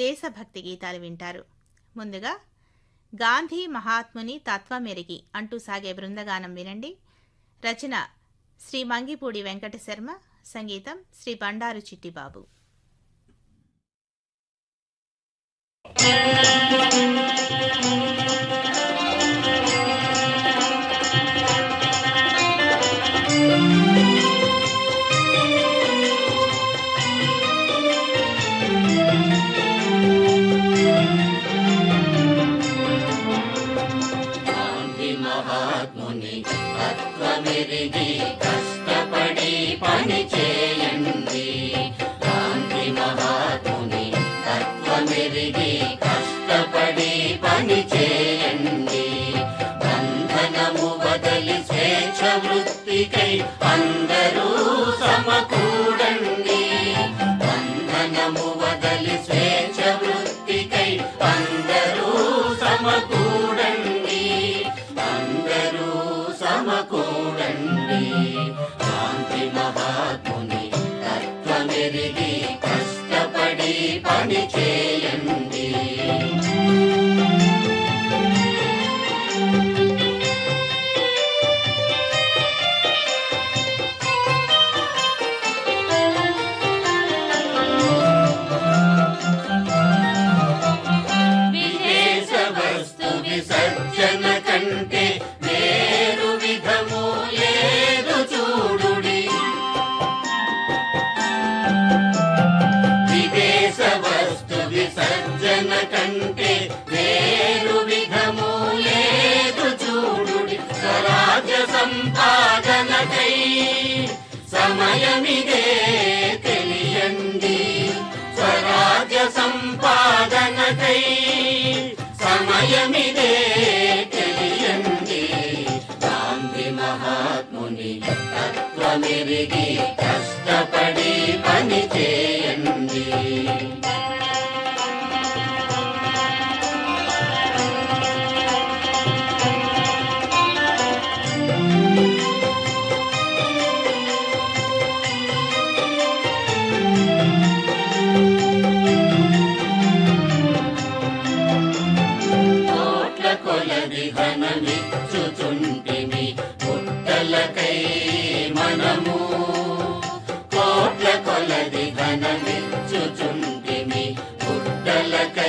దేశభక్తి గీతాలు వింటారు. ముందుగా గాంధీ మహాత్ముని తత్వమెరిగి అంటూ సాగే బృందగానం వినండి. రచన శ్రీ మంగిపూడి వెంకట శర్మ సంగీతం శ్రీ బండారు చిట్టిబాబు. గాంధీ పెరిగి కష్టపడి పని చేయండి. గాంధీ మహాత్ముని తత్వమెరిగి కష్టపడి పని చేయండి. బంధనము వదలి స్వేచ్ఛ వృత్తికై అందరూ సమకూ చేయండి సంపాదనకై సమయమిదే తెలియండి. స్వరాజ్య సంపాదనకై సమయమిదే తెలియండి. గాంధీ మహాత్ముని తత్వమిరిగి కష్టపడి పని చేయండి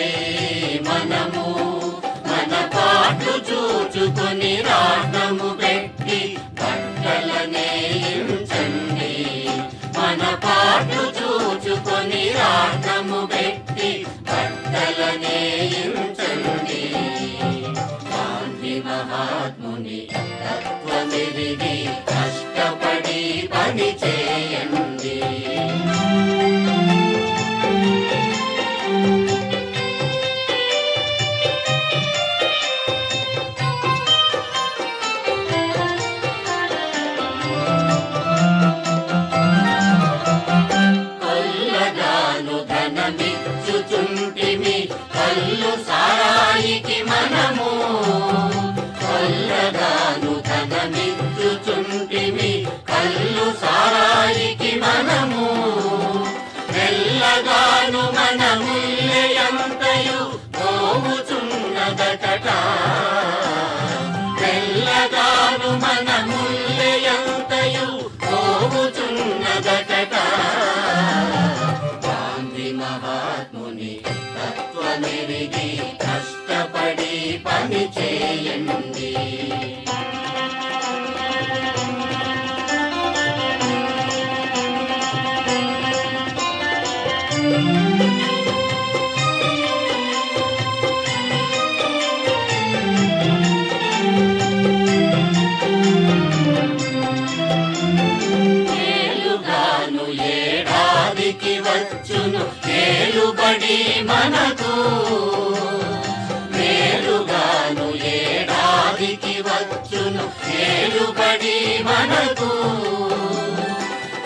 పుట్టలకై మనము మన పాటు చూచుకొని రాటము కల్లు సారాయికి మనము. కొల్లగాను ధనమిచ్చుచుంటిమి కల్లు సారాయికి మనము. మెల్లగా తత్వమెరిగి కష్టపడి పని చేయండి ఏలుగాను ఏడాదికి వచ్చును ఏలుబడి మన వచ్చును మనకు.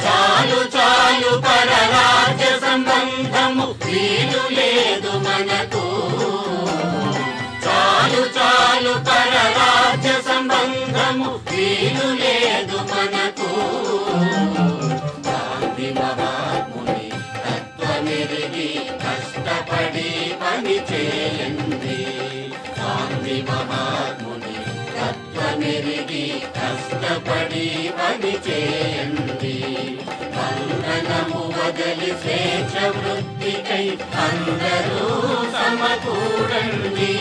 చాలు చాలు పరరాజ్య సంబంధము వీలు లేదు మనకు. చాలు చాలు పరరాజ్య సంబంధము వీలు లేదు మనకు. గాంధీ మహాత్ముని తత్వమెరిగి కష్టపడి కష్టపడి పని చే తత్వమెరిగి కష్టపడి పని చేయండి. బంధనము వదలి స్వేచ్ఛ వృత్తికై అందరూ సమకూడండి.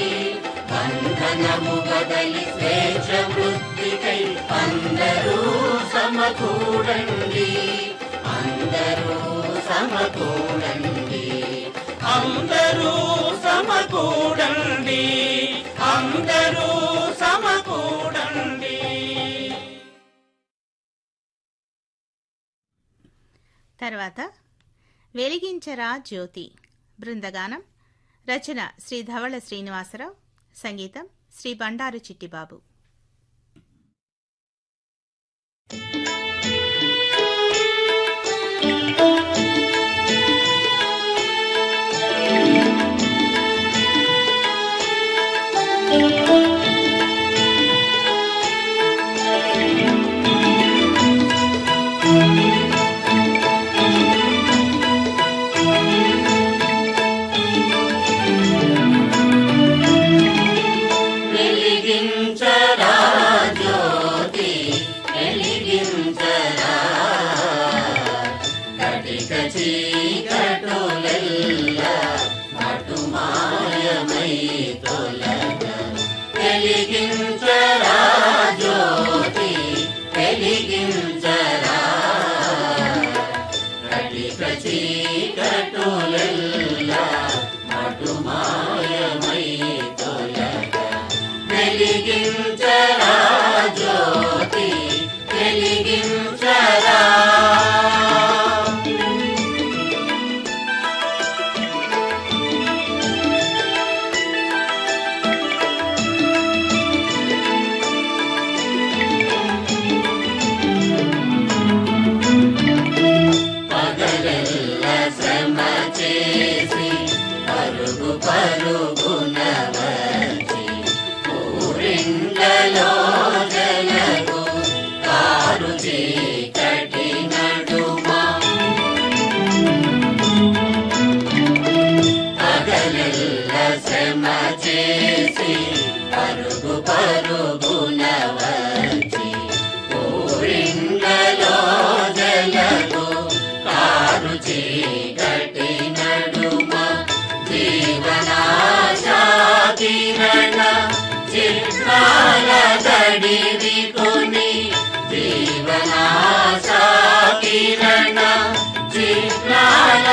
బంధనము బదలి స్వేచ్ఛ వృత్తికై అందరూ సమకూడండి. అందరూ సమకూడండి. అందరూ సమ తర్వాత వెలిగించరా జ్యోతి. బృందగానం. రచన శ్రీ ధవళ శ్రీనివాసరావు. సంగీతం శ్రీ బండారు చిట్టిబాబు. వెలిగించరా మటుమాయమై తొలగ వెలిగించరా జ్యోతి పగలెల్ల శ్రమ చేసి పరుగు పరుగున వచ్చి ఊరిండ్లలో జలకు కారు చీకటి నడుమ జీవనాశా కిరణ చిత్రాల కొని చిత్రాల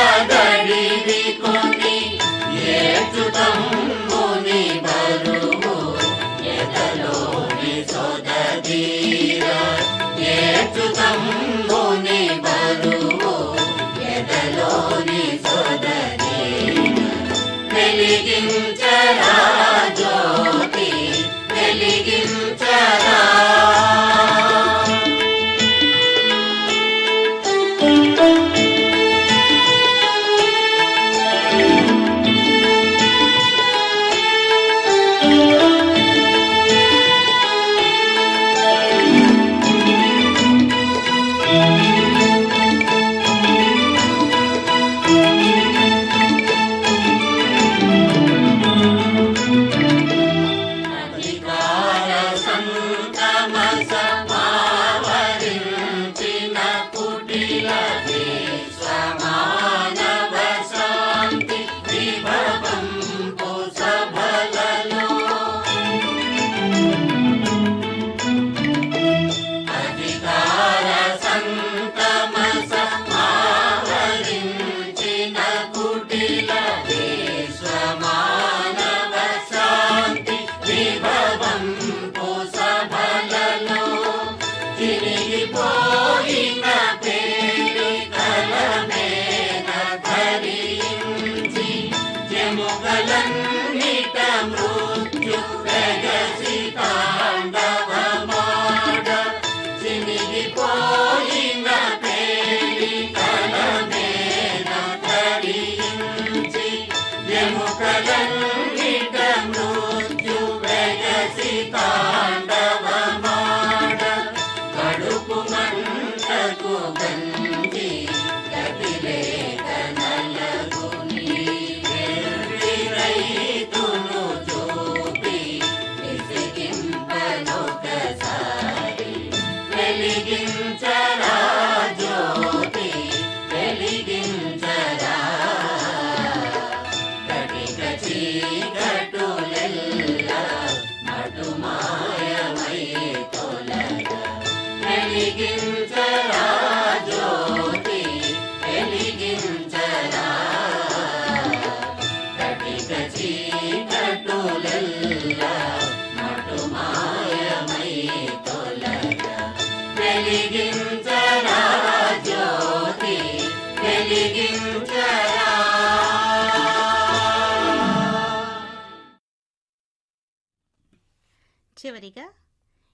చివరిగా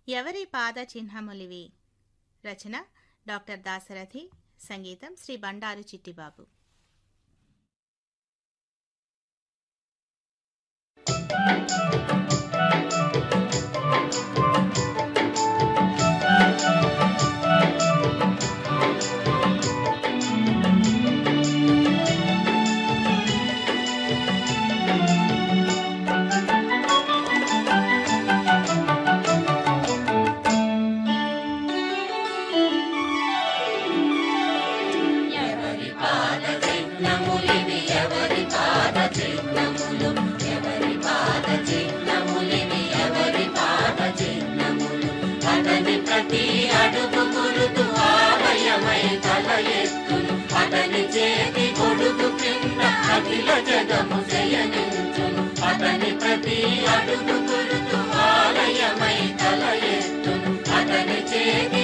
ఎవరి పాద చిహ్నములివి? రచన డాక్టర్ దాసరథి సంగీతం శ్రీ బండారు చిట్టిబాబు. ఎవరి అఖిల జగము శయనించును అతని ప్రతి అడుగు గురుతు ఆలయమై తల ఎత్తును. అతని చేతి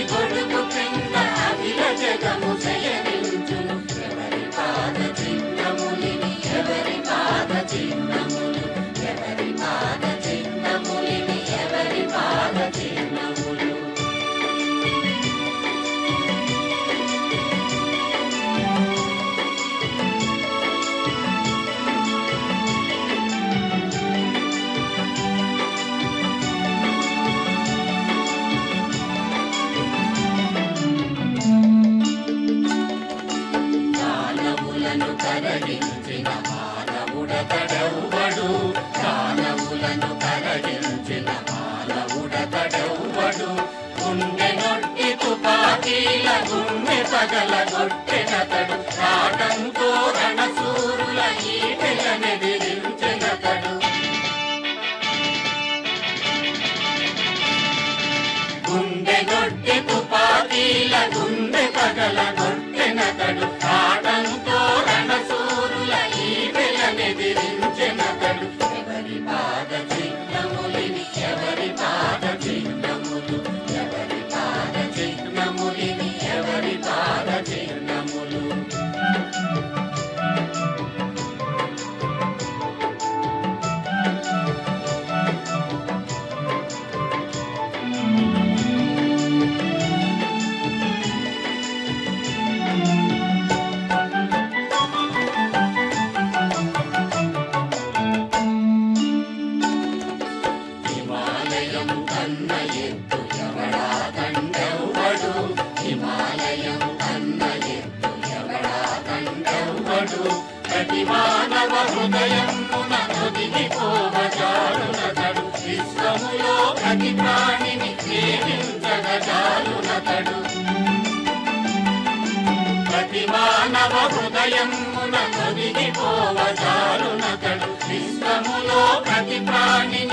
దానవులను కరగించిన మానవుడతడెవ్వడు గుండె నొట్టి తుపాకీల గుండె పగల గొట్టెనతడు రాటంతో రణసూరుల ఈటెలనెదిరించెనతడు గుండె గొట్టె తుపాకీల గుండె పగల గొట్టెనతడు హిమాలయం కన్న ఎత్తు ఎవడా దండెవ్వడు హిమాలయం కన్న ఎత్తు ఎవడా ప్రతి మానవ విశ్వములో ప్రతి ప్రాణిని ప్రతి మానవ విశ్వములో ప్రతి ప్రాణిని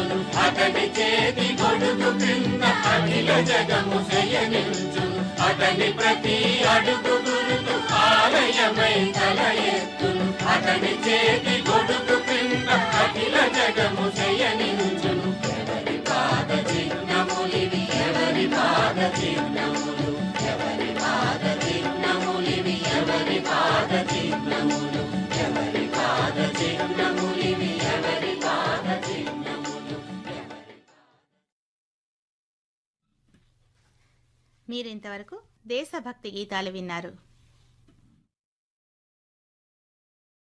అతని చేతి గొడుగు క్రింద అఖిల జగము శయనించును అతని ప్రతి అడుగు గురుతు ఆలయమై తల ఎత్తు అతని చేతి మీరింతవరకు దేశభక్తి గీతాలు విన్నారు.